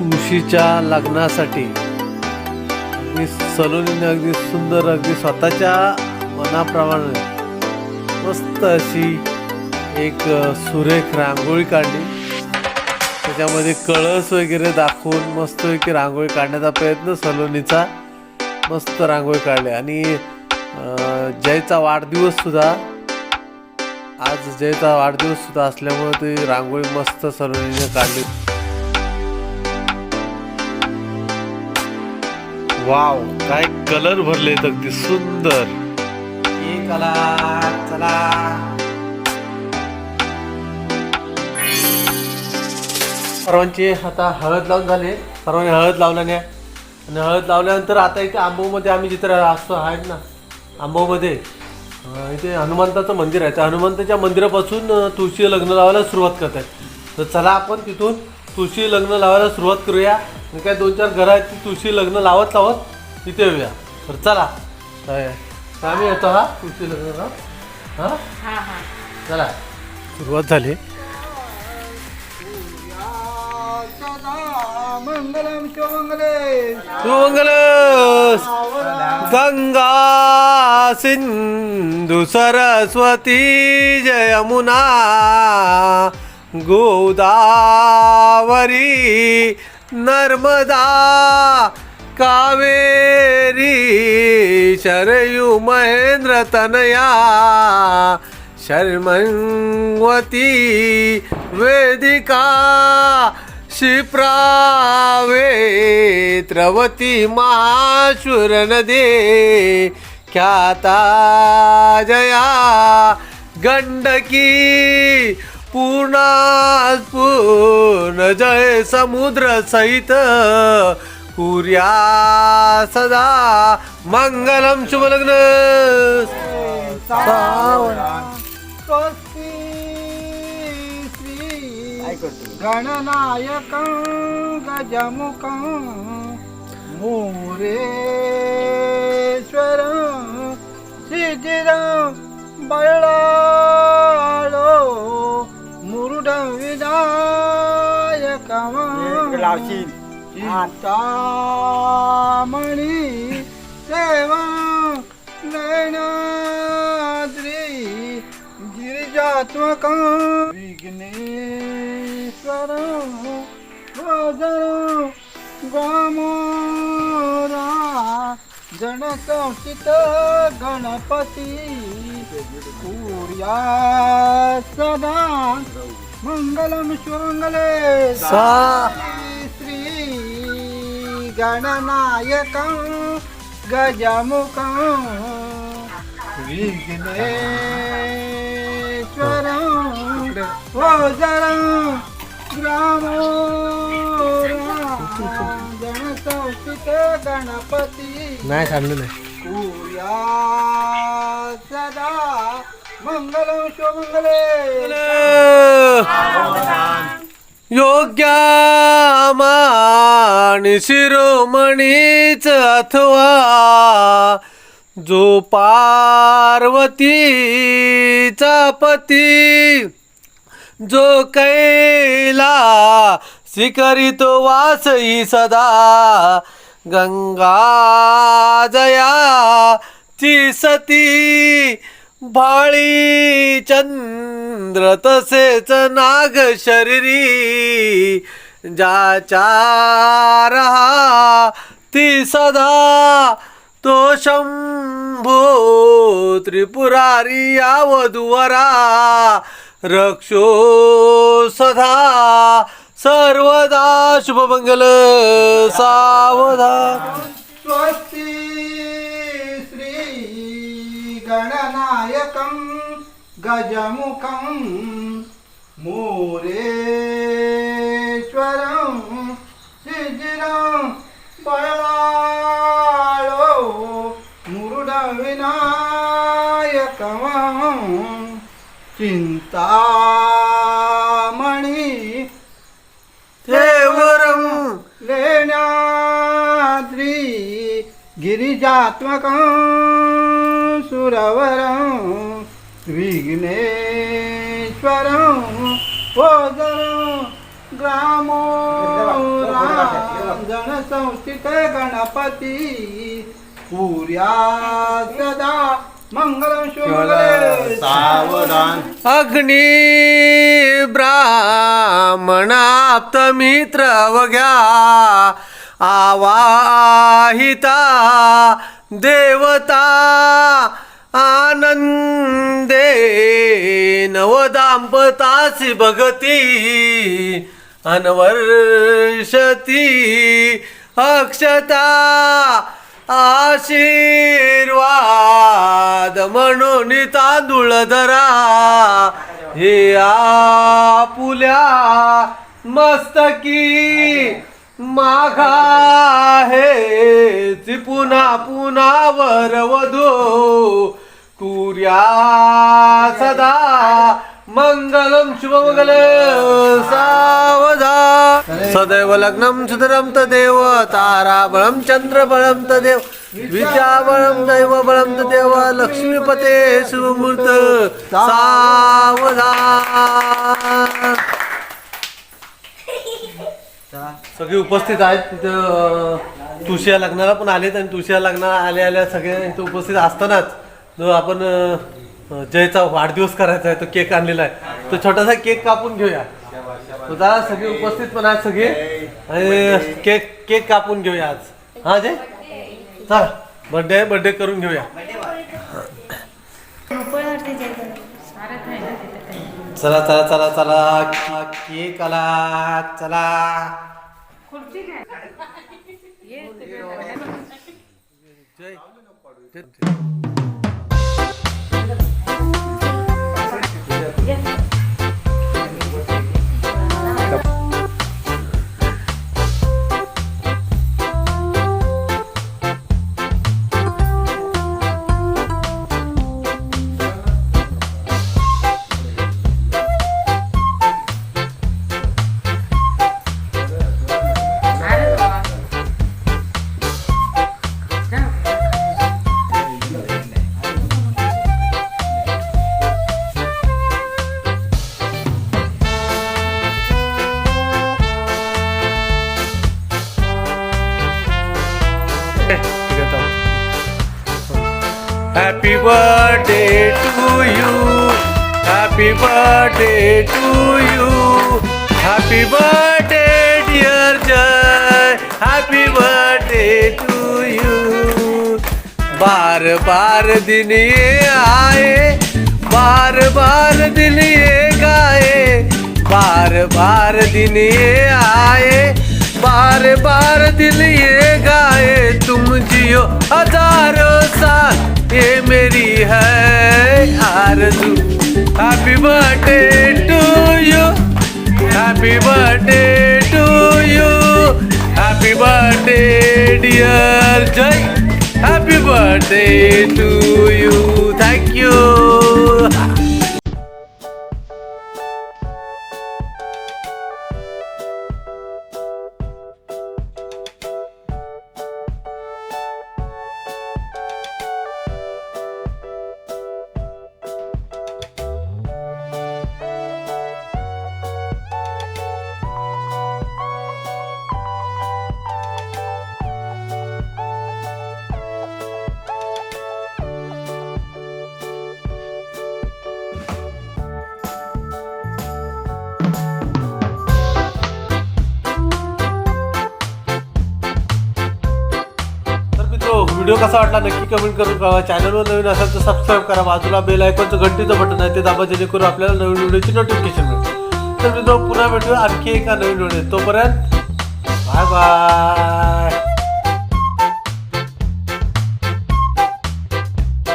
तुळशीच्या लग्नासाठी. अगदी सलोनीने अगदी सुंदर अगदी स्वतःच्या मनाप्रमाणे मस्त अशी एक सुरेख रांगोळी काढली. त्याच्यामध्ये कळस वगैरे दाखवून मस्तपैकी रांगोळी काढण्याचा प्रयत्न सलोनीचा मस्त रांगोळी काढली. आणि जयचा वाढदिवस सुद्धा आज जयचा वाढदिवस सुद्धा असल्यामुळे ती रांगोळी मस्त सलोनीने काढली. वाव काय कलर भरले अगदी सुंदर. चला चला. सर्वांची आता हळद लावून झाले. सर्वांनी हळद लावल्याने. आणि हळद लावल्यानंतर आता इथे आंबोमध्ये आम्ही जिथे असतो आहेत ना आंबोमध्ये. इथे हनुमंताचं मंदिर आहे. त्या हनुमंताच्या मंदिरापासून तुळशी लग्न लावायला सुरुवात करत आहेत तर चला आपण तिथून तुळशी लग्न लावायला सुरुवात करूया. काय दोन चार घरं आहेत ती तुळशी लग्न लावत लावत तिथे येऊया. तर चला. काय आम्ही येतो हा? तुळशी लग्न हां? चला. सुरुवात झाली. मंगलम शिवमंगले सुमंगल गंगा सिंधू सरस्वती जयमुना गोदावरी नर्मदा कावेरी शरयु महेंद्र तनया शर्मंवती वेदिका क्षिप्रावेत्रवती माशुर नदे ख्याता जया गंडकी पूर्णा पूर्ण जय समुद्र सहित। पुर्या सदा मंगलम शुभलग्न। गणनायक गजमुख मोरे। चिंतामणि सेवा नयनाद्री गिरिजात्मकं विघ्नेश्वरं वदनं गामोरा जनसंस्थित गणपती कुर्या सदा मंगलम शिवमंगले सा गणनायकं गजमुखं विघ्नेश्वरं ओजरं ग्रामो जनसंस्थित गणपती। नाही नाही. कुर्या सदा मंगलं शिवमंगले योग्यामानी शिरोमणीच अथवा जो पार्वतीचा पती जो कैला स्वीकरितो वासई सदा गंगा जया ची सती भाळी चंद्र तसेच नाग शरीरी ज्याच्या रहा ती सदा तो शंभो त्रिपुरारी यावधुवरा रक्षो सदा सर्वदा शुभमंगल सावधा स्वस्ति श्री मोरे జ్వరం శిథిరం బయలాలో మురుడ వినాయకం చింతామణి దేవరం లేనాద్రి గిరిజాత్మకం సురవరం విఘ్నేశ్వరం పోద रामो राम संस्थित गणपती. पुर्या सदा मंगल सावधान. अग्नी ब्राह्मणाप्त मित्र अवघ्या आवाहिता देवता आनंदे नवदाम्पतासी भगती. अनवर्षती अक्षता आशीर्वाद म्हणून तांदूळ धरा. हे आपुल्या मस्तकी माघा हे पुन्हा पुन्हा वर वधू. कुर्या सदा मंगलम शुभमंगल। सावधा। सदैव लग्नम सुधरम तदेव ताराबळम चंद्रबळम तदेव विद्याबळम दैव बळम तदेव लक्ष्मीपते शुभमूर्त। सावधा। सगळे उपस्थित आहेत. तिथं तुळशी लग्नाला पण आलेत आणि तुळशी लग्नाला आल्या आल्या सगळे इथं उपस्थित असतानाच. जो आपण जयचा वाढदिवस करायचा आहे तो केक आणलेला आहे. तो छोटासा केक कापून घेऊया. तुझा जरा सगळे उपस्थित पण आहेत सगळे. आणि केक केक कापून घेऊया आज. हा जय? चला बर्थडे बर्थडे करून घेऊया. चला चला चला चला. केक आला. चला. जय. Yes. Happy birthday to you. Happy birthday to you. Happy birthday, dear Jai. Happy birthday to you. बार बार दिन ये आए बार बार दिन ये गाए बार बार दिन ये आए बार बार दिल ये गाए तुम जियो हजारों साल ये मेरी है आरज़ू। Happy birthday to you happy birthday to you happy birthday dear Jay happy birthday to you thank you video कसा वाटला नक्की कमेंट करून कळवा. चॅनलवर नवीन असाल तर सबस्क्राईब करा. बाजूला बेल आयकॉनचं घंटीचं बटन आहे ते दाबा जेणेकरून आपल्याला नवीन व्हिडिओची नोटिफिकेशन मिळेल. तर मित्रांनो पुन्हा भेटूया आणखी एका नवीन व्हिडिओ तोपर्यंत बाय बाय